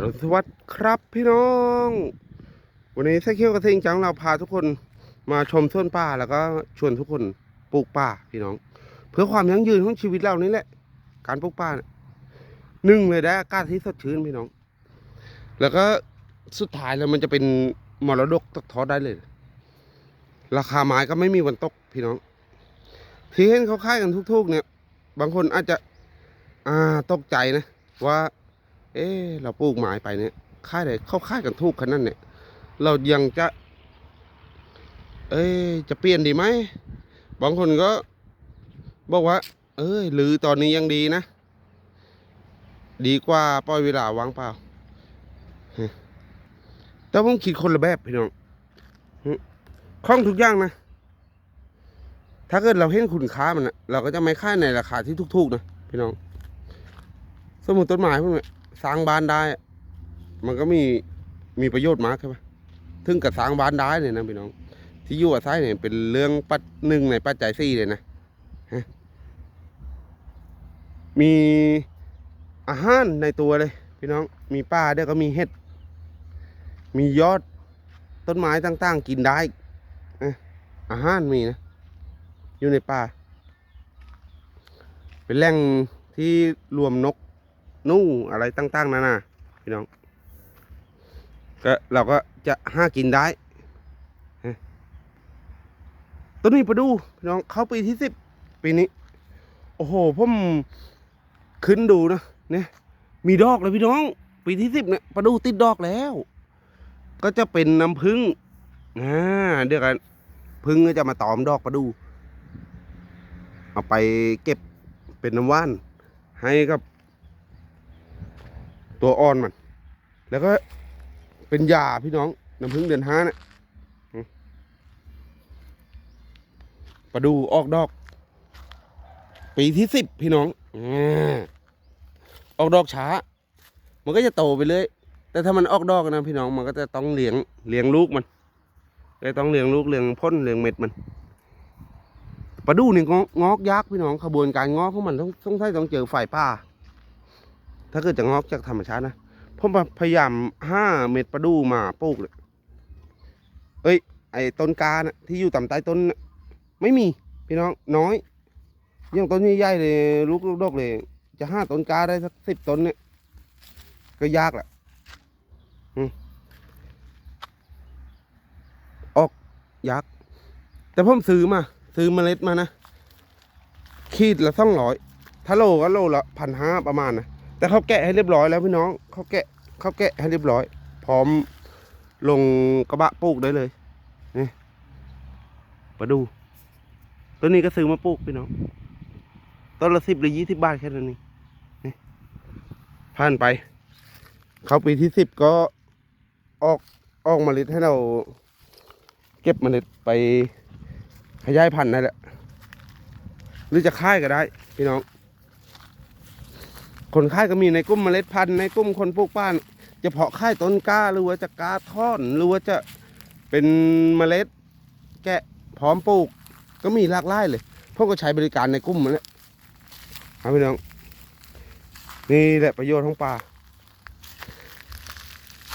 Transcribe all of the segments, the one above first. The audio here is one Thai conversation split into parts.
สวัสดิ์ครับพี่น้อง วันนี้ไซเคิลกระทิงจังเราพาทุกคนมาชมต้นป่าแล้วก็ชวนทุกคนปลูกป่าพี่น้อง เพื่อความยั่งยืนของชีวิตเรานี่แหละ การปลูกป่าเนี่ยหนึ่งเลยได้อากาศที่สดชื่นพี่น้อง แล้วก็สุดท้ายแล้วมันจะเป็นมรดกตกทอดได้เลย ราคาไม้ก็ไม่มีวันตกพี่น้อง ที่เห็นเขาค่ายกันทุกๆ เนี่ย บางคนอาจจะอ่าตกใจนะว่า เอ๊ะเราปลูกไม้ไปเนี่ยค่ายไหนเข้าค่ายกันทุกขนาดนั้นเนี่ย เรายังจะ เอ้ยจะเปลี่ยนดีไหมบางคนก็บอกว่า เอ้ยหรือตอนนี้ยังดีนะ ดีกว่าปล่อยเวลาวางเปล่าฮะแต่ผมคิดคนละแบบพี่น้องคล่องทุกอย่างนะ ถ้าเกิดเราเห็นคุณค่ามันนะเราก็จะไม่ค่ายในราคาที่ถูกๆนะพี่น้อง สมมุติต้นไม้พวกนี้ สร้างบ้านได้ มันก็มีมีประโยชน์มากใช่ไหมถึงกับสร้างบ้านได้เนี่ยนะพี่น้อง ที่อยู่อาศัยเนี่ยเป็นเรื่องปัจหนึ่งในปัจจัยสี่เลยนะฮะมีอาหารในตัวเลย พี่น้องมีป่าเดี๋ยวก็มีเห็ด มียอดต้นไม้ต่างๆ กินได้อาหารมีนะ อยู่ในป่า เป็นแหล่งที่รวมนก นู่อะไรตั้งๆนานาพี่น้อง ก็เราก็จะห้ากินได้ต้นนี้ประดูพี่น้องเข้าปีที่สิบปีนี้ โอ้โหผมขึ้นดูนะเนี่ยมีดอกเลยพี่น้อง ปีที่สิบเนี่ยประดูติดดอกแล้ว ก็จะเป็นน้ำผึ้งอ่าเดี๋ยวกันพึ่งก็จะมาตอมดอกประดูเอาไปเก็บเป็นน้ำว่าน ให้กับ ตัวอ่อนมัน แล้วก็เป็นยาพี่น้องน้ำพึ่งเดือนห้านะอืมประดูออกดอก ปีที่สิบพี่น้องอออกดอกช้า มันก็จะโตไปเรื่อยแต่ถ้ามันออกดอกนะพี่น้องมันก็จะต้องเลี้ยงเลี้ยงลูกมันก็ต้องเลี้ยงลูกเลี้ยงพ่นเลี้ยงเม็ดมันปลาดูนี่งอกงอกยากพี่น้องขบวนการงอกของมันต้องต้องใช้ต้องเจอฝ่ายป่า ถ้าเกิดจะงอกจากธรรมชาตินะผมพยายามห้าเม็ดประดูมาปลูกเลยเอ้ย ไอ้ต้นกานะที่อยู่ต่ำใต้ต้นนะไม่มี พี่น้องน้อยอยังต้นใหญ่ๆเลยลูกดกๆเลย จะห้าต้นกาได้สักสิบต้นเนี่ยก็ยากแหละอออกยากแต่ผมซื้อมา ซื้อเมล็ดมานะ ขีดละสองร้อยถ้าโลก็โลละพันห้าประมาณนะ แต่เขาแกะให้เรียบร้อยแล้วพี่น้องเขาแกะเขาแกะให้เรียบร้อย พร้อมลงกระบะปลูกได้เลยนี่มาดูต้นนี้ก็ซื้อมาปลูกพี่น้องต้นละสิบหรือยี่สิบบาทแค่นั้นเองนี่ผ่านไป เขาปีที่สิบก็ออกออกเมล็ดให้เรา เก็บเมล็ดไปขยายพันธุ์ได้แหละหรือจะค่ายก็ได้ พี่น้อง คนค่ายก็มีในกลุ่มเมล็ดพันธุ์ในกลุ่มคนปลูกบ้าน จะเพาะค่ายต้นกล้าหรือว่าจะกล้าท่อนหรือว่าจะเป็นเมล็ด แกะพร้อมปลูก ก็มีหลากหลายเลยพวกก็ใช้บริการในกลุ่มมันแหละครับพี่น้องนี่แหละประโยชน์ของป่า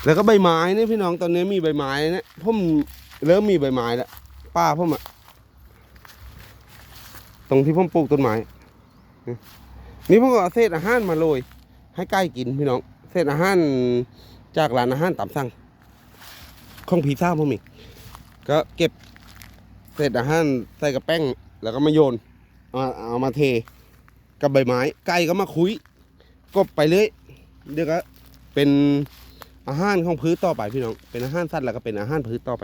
แล้วก็ใบไม้เนี่ยพี่น้องตอนนี้มีใบไม้เนี่ยผมเริ่มมีใบไม้แล้วป้าผมอะตรงที่ผมปลูกต้นไม้ นี่ผมก็เอาเศษอาหารมาโรยให้ไก่กินพี่น้องเศษอาหารจากร้านอาหารตามสั่งของผีซ่าผมอีกก็เก็บเศษอาหารใส่กระแป้งแล้วก็มาโยนเอาเอามาเทกับใบไม้ไก่ก็มาคุยกบไปเรื่อยเดี๋ยวก็เป็นอาหารของพื้นต่อไปพี่น้อง เป็นอาหารสัตว์แล้วก็เป็นอาหารพื้นต่อไป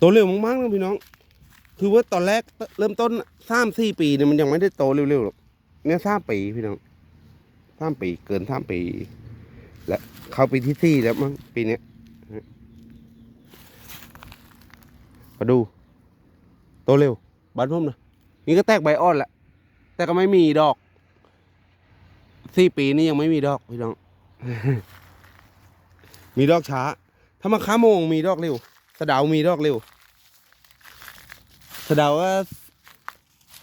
ตัวเร็วมากๆเลยพี่น้อง คือว่าตอนแรกเริ่มต้นสามสี่ปีเนี่ยมันยังไม่ได้โตเร็วๆหรอกเนี่ยสามปีพี่น้องสามปีเกินสามปี และเข้าปีที่สี่แล้วมั้งปีเนี้ยมาดูโตเร็วบ้านผมนะนี่ก็แตกใบอ่อนละแต่ก็ไม่มีดอกสี่ปีนี่ยังไม่มีดอกพี่น้อง มีดอกช้า ถ้ามาค้าโมงมีดอกเร็ว สะดาวมีดอกเร็ว สดาว่า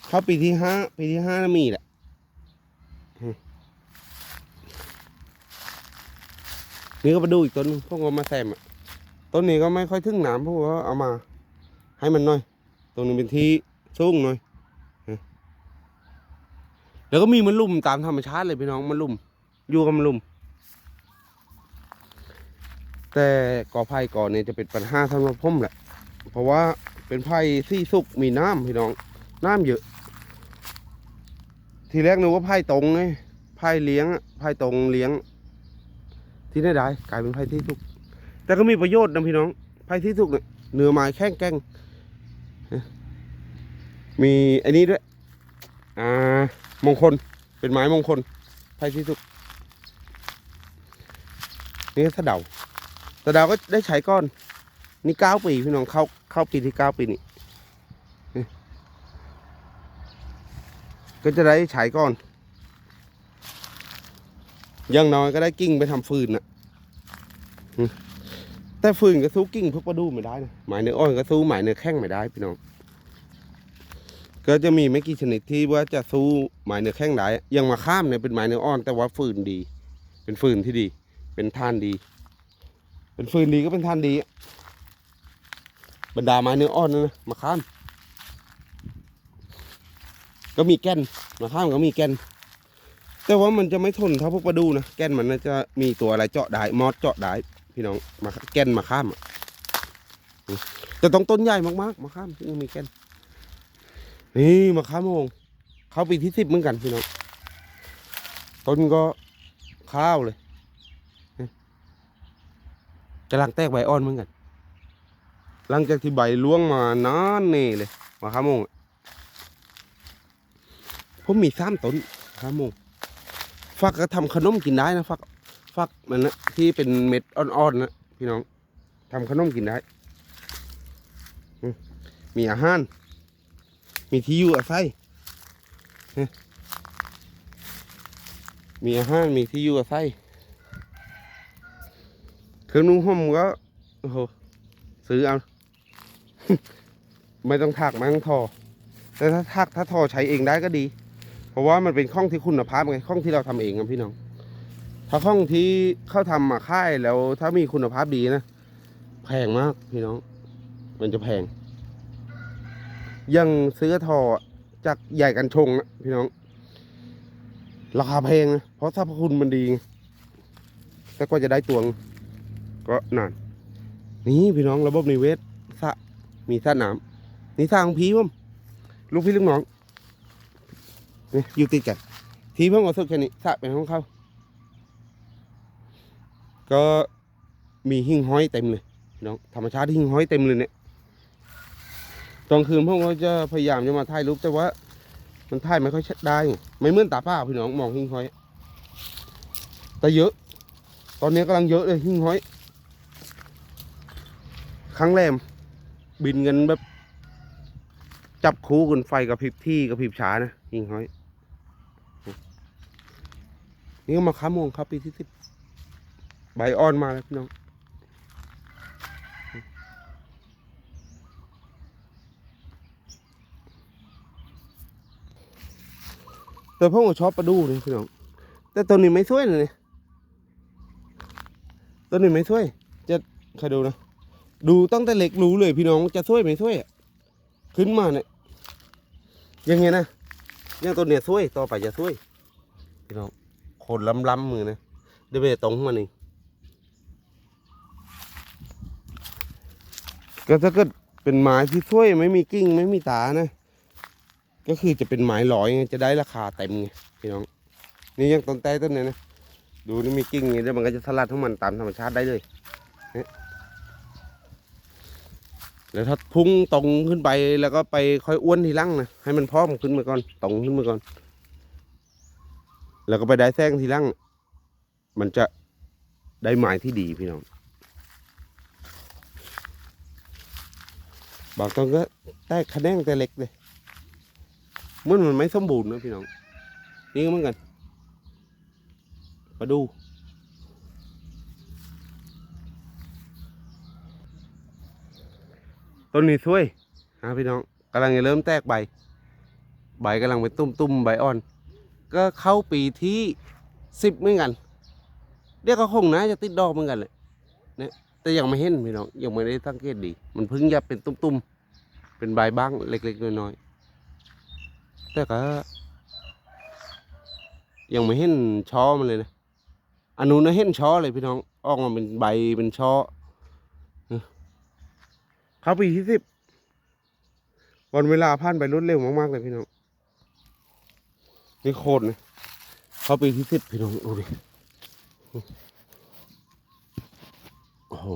เข้าปีที่ห้าปีที่ห้าน่ะมีแหละนี่ก็ไปดูอีกต้นพวกเอามาแซมอะต้นนี้ก็ไม่ค่อยถึงน้ำพวกก็เอามา ให้มันหน่อยตรงนี้เป็นที่สูงหน่อยแล้วก็มีมันลุ่มตามธรรมชาติเลยพี่น้องมันลุ่มอยู่กับมันลุ่ม แต่กอไผ่ก่อนเนี่ยจะเป็นปัญหาสำหรับผมแหละ เพราะว่า เป็นไผ่ที่สุกมีน้ำพี่น้อง น้ำเยอะ ทีแรกนึกว่าไผ่ตรงไงไผ่เลี้ยงอะไผ่ตรงเลี้ยง ที่ได้ได้กลายเป็นไผ่ที่สุก แต่ก็มีประโยชน์นะพี่น้องไผ่ที่สุกเนี่ยเนื้อไม้แข็งแกงมีอันนี้ด้วย อ่ามงคลเป็นไม้มงคลไผ่ที่สุกนี่สะเดาสะเดาก็ได้ใช้ก้อน นี่เก้าปีพี่น้องเขา เข้าปีที่เก้าปีนี่ก็จะได้ใช้ก้อนอยังน้อยก็ได้กิ่งไปทำฟืนน่ะแต่ฟืนก็สู้กิ่งพวกประดูไม่ได้นะหมายเนื้ออ่อนก็สู้หมายเนื้อแข้งไม่ได้พี่น้องก็จะมีไม่กี่ชนิดที่ว่าจะสู้หมายเนื้อแข้งได้อยังมาข้ามเนี่ยเป็นหมายเนื้ออ่อน แต่ว่าฟืนดี เป็นฟืนที่ดี เป็นท่านดี เป็นฟืนดีก็เป็นท่านดี บรรดาไม้เนื้ออ่อนนะนะมาข้าม ก็มีแก่นมาข้ามก็มีแก่น แต่ว่ามันจะไม่ทนเท่าพวกปลาดูนะแก่นมันน่าจะมีตัวอะไรเจาะได้มอสเจาะได้พี่น้องมาแก่นมาข้ามแต่ต้องต้นใหญ่มากๆมาข้ามถึงมีแก่นนี่มาข้ามโงเข้าปีที่สิบเหมือนกันพี่น้องต้นก็ข้าวเลยกำลังแตกใบอ่อนเหมือนกัน หลังจากที่ใบล่วงมานานนี่เลยมาข้ามโมงผมมีสามต้นข้ามโมงฟักก็ทำขนมกินได้นะฟักฟักมันนะที่เป็นเม็ดอ่อนๆนะพี่น้องทำขนมกินได้ มีอาหาร มีที่อยู่อาศัยมีอาหารมีที่อยู่อาศัยเครื่องนุ่งห่มก็โอ้โหซื้อเอา ไม่ต้องถักไม่ต้องทอ แต่ถ้าถักถ้าทอใช้เองได้ก็ดี เพราะว่ามันเป็นข้องที่คุณภาพไงข้องที่เราทำเองครับพี่น้อง ถ้าข้องที่เข้าทำมาค่ายแล้วถ้ามีคุณภาพดีนะแพงมากพี่น้อง มันจะแพง ยังซื้อทอจากใหญ่กันชงนะพี่น้อง ราคาแพงนะเพราะสรรพคุณมันดีแต่กว่าจะได้ตวงก็นานนี่พี่น้องระบบนิเวศ มีสระน้ำนี่สร้างพีผมลูกพี่ลูกน้องนี่อยู่ติดกัน ทีเพิ่งเอาสุดแค่นี้สระเป็นของเขาก็มีหิ่งห้อยเต็มเลยน้องธรรมชาติหิ่งห้อยเต็มเลยเนี่ยตอนคืนพวกเราจะพยายามจะมาถ่ายรูปแต่ว่า มันถ่ายไม่ค่อยชัดได้ ไม่เหมือนตาปล่าพี่น้องมองหิ่งห้อย แต่เยอะ ตอนนี้กำลังเยอะเลยหิ่งห้อย ครั้งแรม บินกันแบบ จับคู่กันไฟกับพริบที่กับพริบช้านะหิ่งห้อย นี่ก็มาค้าโมงครับปีที่สิบใบอ่อนมาแล้วพี่น้องแต่พ่อก็ชอบปลาดูเลยพี่น้อง แต่ตัวนี้ไม่ช่วยเลยตัวนี้ไม่ช่วย จะใครดูนะ ดูตั้งแต่เล็กรู้เลยพี่น้องจะช่วยไม่ช่วยอะขึ้นมาเนี่ยยังไงนะยังตัวเนี้ยช่วยต่อไปจะช่วยพี่น้องโคนล้ำล้ำมือนะเดี๋ยวไปตรงมานี่ก็ถ้าเกิดเป็นไม้ที่ช่วยไม่มีกิ่งไม่มีตานะ ก็คือจะเป็นไม้ลอยไงจะได้ราคาเต็มไงพี่น้อง นี่ยังต้นแต่ต้นเนี้ยนะดูนี่มีกิ่งไงเดี๋ยวมันก็จะสลัดของมันตามธรรมชาติได้เลย แล้วถ้าพุ่งตรงขึ้นไปแล้วก็ไปค่อยอ้วนทีหลังนะให้มันพร้อมขึ้นมาก่อนตรงขึ้นมาก่อน แล้วก็ไปได้แซงทีหลังมันจะได้หมายที่ดีพี่น้องบางต้นก็ได้คะแนนแต่เล็กเลยมันมันไม่สมบูรณ์นะพี่น้อง นี่ก็เหมือนกันมาดู ต้นนี้สวยฮะพี่น้องกำลังจะเริ่มแตกใบ ใบกำลังเป็นตุ้มๆใบอ่อน ก็เข้าปีที่สิบเหมือนกันเดี๋ยวก็คงนะจะติดดอกเหมือนกันแหละเนี่ยแต่ยังไม่เห็นพี่น้องยังไม่ได้สังเกตดี มันพิ่งจะเป็นตุ้มๆเป็นใบบ้างเล็กๆน้อยๆแต่ก็ยังไม่เห็นช่อมันเลยนะอันนู้นนะเห็นช่อเลยพี่น้องออกมาเป็นใบเป็นช่อ เข้าปีที่สิบวันเวลาผ่านไปรวดเร็วมากๆเลยพี่น้องนี่โคตรนะเข้าปีที่สิบพี่น้องดูดิโอ้โห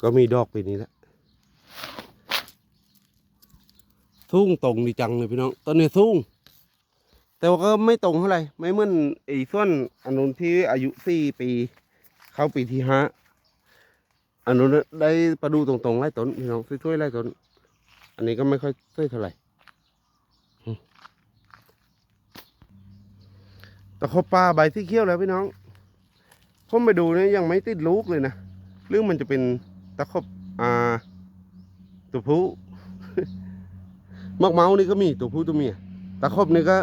ก็มีดอกปีนี้แหละทุ่งตรงดีจังเลยพี่น้องต้นนี้ทุ่งแต่ว่าก็ไม่ตรงเท่าไหร่ไม่เหมือนไอ้ส่วนอันนู้นที่อายุสี่ปี เข้าปีที่ห้า อันนู้นได้ประดูตรงๆไล่ต้นพี่น้องช่วยๆไล่ต้น อันนี้ก็ไม่ค่อยช่วยเท่าไหร่ตะขบปลาใบที่เขี้ยวแล้วพี่น้องผมไปดูเนี่ยยังไม่ติดลูกเลยนะหรือมันจะเป็นตะขบอ่าตัวผู้มักเมาส์นี่ก็มีตัวผู้ตัวเมียตะขบนี่ก็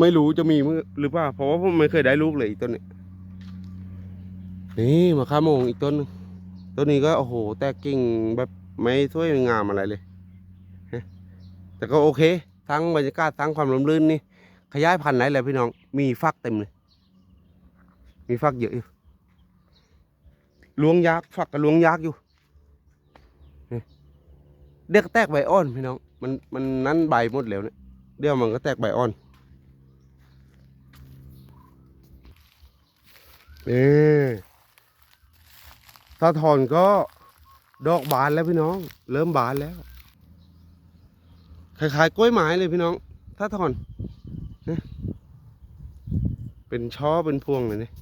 ไม่รู้จะมีหรือเปล่าเพราะว่าผมไม่เคยได้ลูกเลยต้นนี้ นี่มะขามโมงอีกต้นต้นนี้ก็โอ้โห แตกกิ่งแบบไม่สวยงามอะไรเลยแต่ก็โอเค ทั้งบรรยากาศทั้งความร่มรื่นนี่ขยายพันธุ์ไหนเลยพี่น้อง มีฟักเต็มเลย มีฟักเยอะอยู่ล้วงยากฟักกับล้วงยากอยู่เด็กแตกใบอ่อนพี่น้อง มันมันนั้นใบหมดแล้วเนี่ยเดี๋ยวมันก็แตกใบอ่อนเออ ถ้าถอนก็ดอกบานแล้วพี่น้อง เริ่มบานแล้วคล้ายๆกล้วยไม้เลยพี่น้องถ้าถอนเป็นช่อเป็นพวงเลยเนี่ย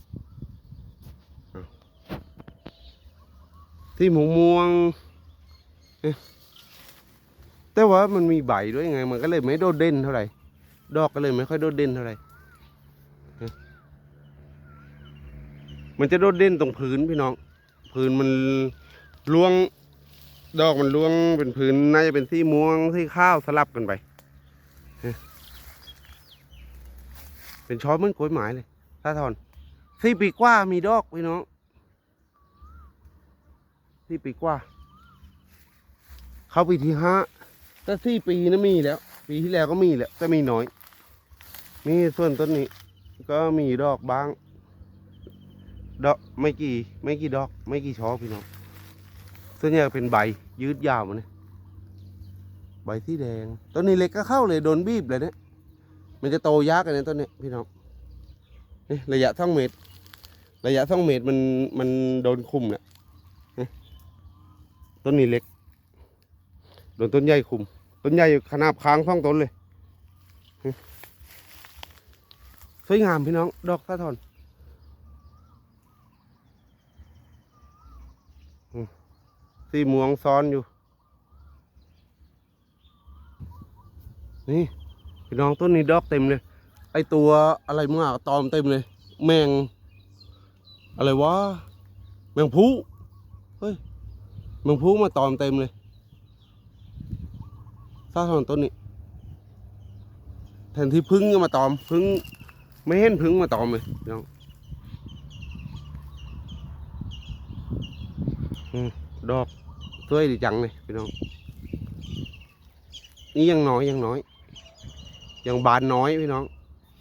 ที่หมูม่วงแต่ว่ามันมีใบด้วยไง มันก็เลยไม่โดดเด่นเท่าไหร่ ดอกก็เลยไม่ค่อยโดดเด่นเท่าไหร่ มันจะโดดเด่นตรงพื้นพี่น้อง พื้นมันล่วง ดอกมันล่วงเป็นพื้นน่าจะเป็นสีม่วงสีข้าวสลับกันไป เป็นช้อนเหมือนกล้วยไม้เลยถ้าทอนสี่ปีกว่ามีดอกพี่น้องสี่ปีกว่า เข้าปีที่ห้าแต่สี่ปีนะมีแล้ว ปีที่แล้วก็มีแล้วแต่มีน้อย นี่ส่วนต้นนี้ ก็มีดอกบ้าง ดอกไม่กี่ไม่กี่ดอก ไม่กี่ช่อพี่น้องส่วนใหญ่เป็นใบยืดยาวมาเนี่ยใบที่แดงต้นนี้เล็กก็เข้าเลยโดนบีบเลยเนี่ยมันจะโตยากกันเนะต้นนี้พี่น้องนี่ระยะสองเมตร ระยะสองเมตรมันมันโดนคุมเนี่ยต้นนี้เล็กโดนต้นใหญ่คุม ต้นใหญ่ขนาบค้างสองต้นเลยสวยงามพี่น้องดอกสะทอนอืม สีม่วงซ้อนอยู่ นี่พี่น้องต้นนี้ดอกเต็มเลย ไอตัวอะไรมั่งอะตอมเต็มเลย แมง อะไรวะ แมงผู้เฮ้ย แมงผู้มาตอมเต็มเลยซาทอนต้นนี้ แทนที่พึ่งจะมาตอม พึ่งไม่เห็นพึ่งมาตอมเลยน้อง อืม ดอกสวยดีจังเลยพี่น้อง นี่ยังน้อยยังน้อย ยังบานน้อยพี่น้อง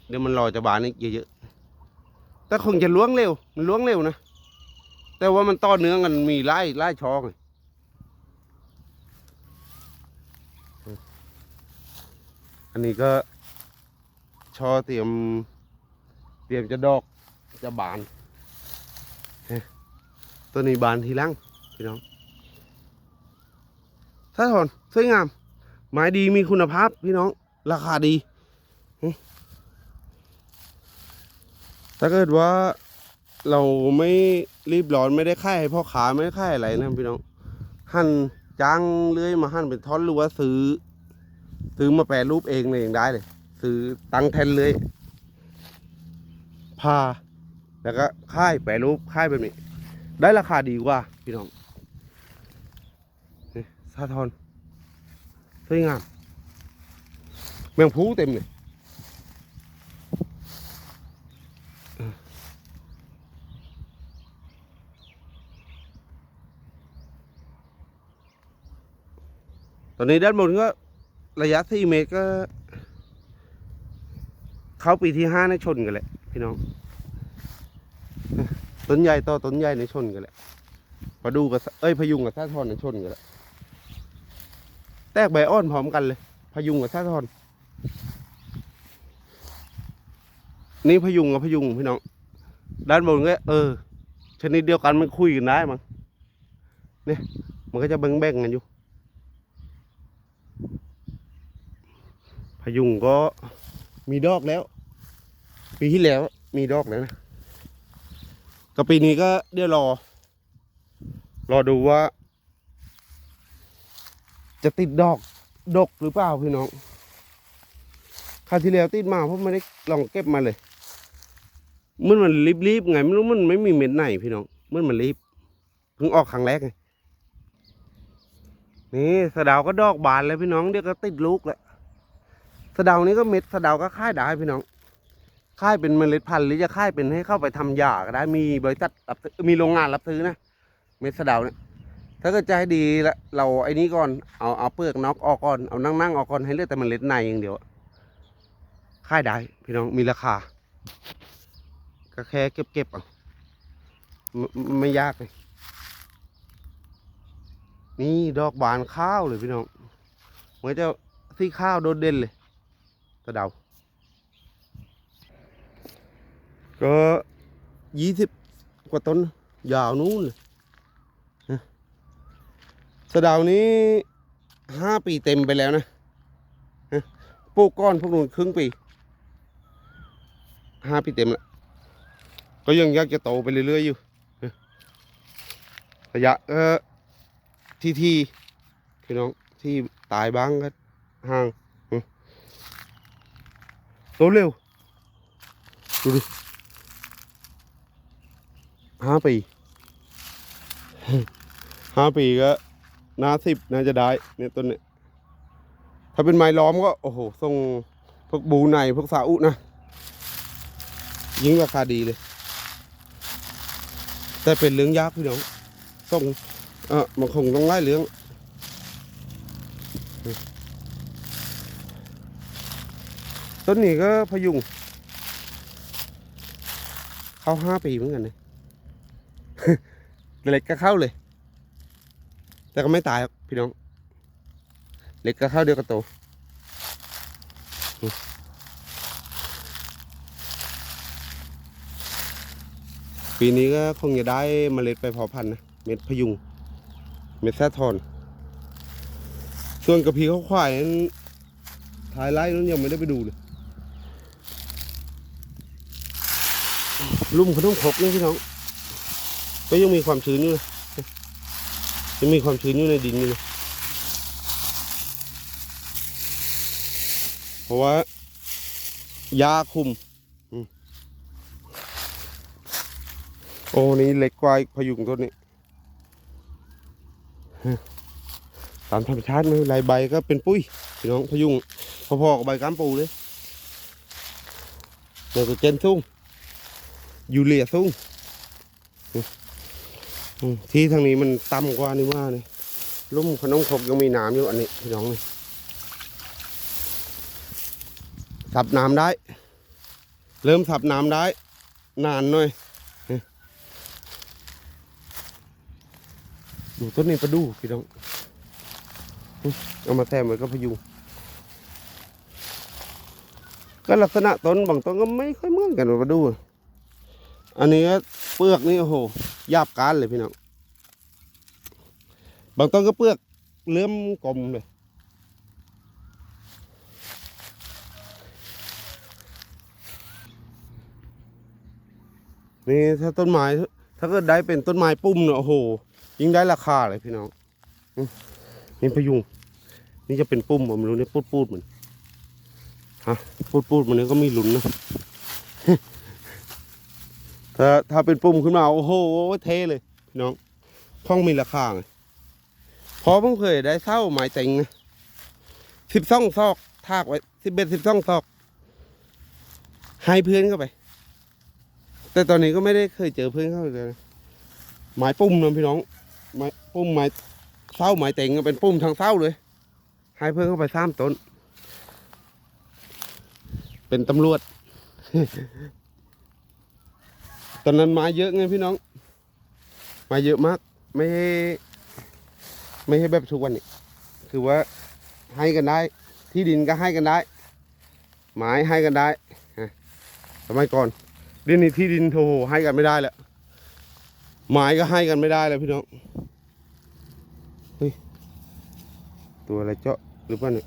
เดี๋ยวมันรอจะบานอีกเยอะๆ แต่คงจะล้วงเร็ว มันล้วงเร็วนะ แต่ว่ามันต่อเนื่อกันมีไล่ไล่ช่องอันนี้ก็ช่อเตรียม เตรียมจะดอกจะบานเฮตัวนี้บานทีลังพี่น้อง ถ้าถอนสวยงาม ไม้ดีมีคุณภาพพี่น้อง ราคาดี ถ้าเกิดว่าเราไม่รีบร้อนไม่ได้ค่ายให้พ่อขาไม่ได้ค่ายอะไรนะพี่น้อง หั่นจ้างเลื่อยมาหั่นเป็นท่อนหรือว่าซื้อ ซื้อมาแปรรูปเองเลยยังได้เลย ซื้อตังแทนเลยพาแล้วก็ค่ายแปรรูปค่ายแบบนี้ ได้ราคาดีกว่าพี่น้อง ท่าทอนสวยงามแมงผู้เต็มเลยตอนนี้ด้านบนก็ระยะสี่เมตรก็ เขาปีที่ห้าในชนกันแหละพี่น้อง ต้นใหญ่ต่อต้นใหญ่ในชนกันแหละพอดูกับเอ้ยพยุงกับท่าทอนในชนกันแหละ แตกใบอ้อนพร้อมกันเลย พยุงกับซาทอนนี่พยุงกับพยุงพี่น้อง ด้านบนก็เออ ชนิดเดียวกันมันคุยกันได้มั้งเนี่ยมันก็จะแบ่งๆกันอยู่ พยุงก็มีดอกแล้ว ปีที่แล้วมีดอกแล้วนะก็ปีนี้ก็เดี๋ยวรอ รอดูว่า จะติดดอกดกหรือเปล่าพี่น้องคราวที่แล้วติดมาเพราะไม่ได้ลองเก็บมาเลย มันมันรีบๆไงไม่รู้มันไม่มีเม็ดไหนพี่น้องมันมันรีบเพิ่งออกครั้งแรกไงนี่สะดาวก็ดอกบานเลยพี่น้องเดี๋ยวก็ติดลูกแล้วสะดาวนี้ก็เม็ดสะดาวก็ค่ายได้พี่น้องค่ายเป็นเมล็ดพันธุ์หรือจะค่ายเป็นให้เข้าไปทำหญ้าก็ได้มีบริษัทรับซื้อมีโรงงานรับซื้อนะเม็ดสะดาวเนี่ย ถ้าเกิดจะให้ดีละเราไอ้นี้ก่อนเอาเอาเปลือกนอกออกก่อนเอานั่งๆออกก่อนให้เหลือดแต่มันเล็ดในอย่างเดียวค่ายได้พี่น้องมีราคา ก็แค่เก็บเก็บอาไม่ไม่ยากเลยนี่ดอกบานข้าวเลยพี่น้องเหมือนจะที่ข้าวโดดเด่นเลยตะเดา ก็ยี่สิบกว่าต้นยาวนู้นเลย สะดานี้ห้าปีเต็มไปแล้วนะปลูกก้อนพวกนู้นครึ่งปีห้าปีเต็มแล้วก็ยังอยากจะโตไปเรื่อยๆอยู่ระยะเออที่ที่พี่น้องที่ตายบ้างก็ห่างโตเร็ว ดูดิห้าปีห้าปีก็ นาสิบน่าจะได้เนี่ยต้นเนี่ยถ้าเป็นไม้ล้อมก็ โอ้โหทรงพวกบูไนพวกซาอุนะยิ่งราคาดีเลย แต่เป็นเรื่องยากพี่น้องต้องเออมันคงต้องไล่เรื่องต้นนี้ก็พยุง เข้าห้าปีเหมือนกันเลยเล็กก็เข้าเลย แต่ก็ไม่ตายหรอกพี่น้อง เล็กก็เข้าเดียวก็โตปีนี้ก็คงจะได้เมล็ดไปเพาะพันธุ์นะเม็ดพยุง เม็ดแซทอนส่วนกระพีเขาควายนั้นท้ายไร่นั้นยังไม่ได้ไปดูเลยลุ่มขนมครกนี่พี่น้องก็ยังมีความชื้นอยู่เลย ยังมีความชื้นอยู่ในดินอยู่เลยเพราะว่ายาคุม โอ้นี่เล็กกว่าพยุงต้นนี้ ตามธรรมชาติไม่เป็นไรใบก็เป็นปุ้ยพี่น้องพยุงพอๆกับใบก้ามปูเลยไนโตรเจนสูงยูเรียสูง ที่ทางนี้มันต่ำกว่านี่ว่านี่ลุ่มขนมครกยังมีน้ำอยู่อันนี้พี่น้องนี่สับน้ำได้ เริ่มสับน้ำได้ นานหน่อยดูต้นนี้ประดูพี่น้องเอามาแต้มไว้ก็พยุงก็ลักษณะต้นบางต้นก็ไม่ค่อยเหมือนกันประดู อันนี้ก็เปลือกนี่โอ้โหห ยาบการเลยพี่น้อง บางต้นก็เปลือกเลื่อมกลมเลย นี่ถ้าต้นไม้ถ้าเกิดได้เป็นต้นไม้ปุ่มเนาะโอ้โห ยิ่งได้ราคาเลยพี่น้อง นี่พยุง นี่จะเป็นปุ่มผมไม่รู้นี่ปูดปูดๆเหมือนฮะปูดปูดๆมันนี่ก็มีหลุนนะ ถ้าถ้าเป็นปุ่มขึ้นมา โอ้โห เท่เลยพี่น้องข้องมีราคาไงพอเพิ่งเคยได้เช่าไม้เต็งนะสิบสองซอก ทากไว้สิบเอ็ดสิบสองซอก ให้เพื่อนเข้าไป แต่ตอนนี้ก็ไม่ได้เคยเจอเพื่อนเข้าเลยนะไม้ปุ่มนะพี่น้องไม้ปุ่มไม้เส้าไม้เต็งเป็นปุ่มทางเส้าเลยให้เพิ่งเข้าไปสามต้น เป็นตำรวจ ตอนนั้นมาเยอะไงพี่น้อง มาเยอะมาก ไม่ให้ไม่ให้แบบทุกวันนี้คือว่าให้กันได้ ที่ดินก็ให้กันได้ ไม้ให้กันได้ฮะสมัยก่อนเดี๋ยวนี้ที่ดินโถให้กันไม่ได้แล้วไม้ก็ให้กันไม่ได้แล้วพี่น้องเฮ้ยตัวอะไรเจาะหรือเปล่าเนี่ย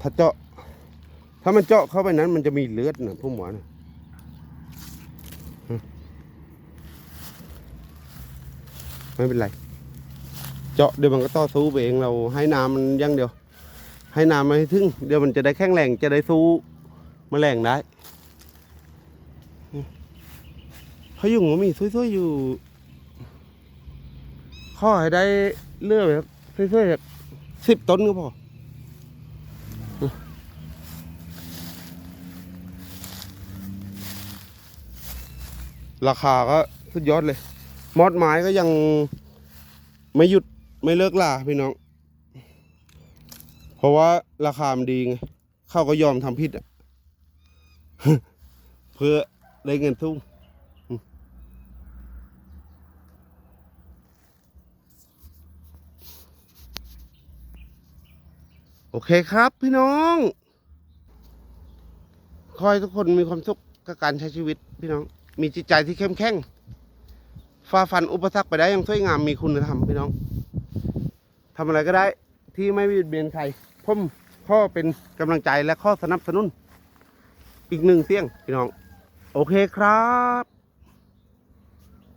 ถ้าเจาะ ถ้ามันเจาะเข้าไปนั้น มันจะมีเลือดนะพุ่มหวานะไม่เป็นไร เจาะเดี๋ยวมันก็ต่อสู้ไปเองเราให้น้ำมันยังเดียว ให้น้ำมันให้ถึง เดี๋ยวมันจะได้แข็งแรงจะได้สู้แมลงได้เขายุ่งก็มีช่วยๆอยู่ ข้อให้ได้เลือกแบบช่วยๆแบบสิบต้นก็พอ ราคาก็สุดยอดเลย มอดไม้ก็ยังไม่หยุดไม่เลิกล่าพี่น้อง เพราะว่าราคามันดีไงเขาก็ยอมทำผิดอะเพื่อได้เงินทุ่งโอเคครับพี่น้องขอให้ทุกคนมีความสุขกับการใช้ชีวิตพี่น้อง มีจิตใจที่เข้มแข็งฝ่าฟันอุปสรรคไปได้อย่างสวยงามมีคุณธรรมพี่น้องทำอะไรก็ได้ที่ไม่เบียดเบียนใครผมข้อเป็นกำลังใจและข้อสนับสนุน อีกหนึ่งเสียงพี่น้อง โอเคครับ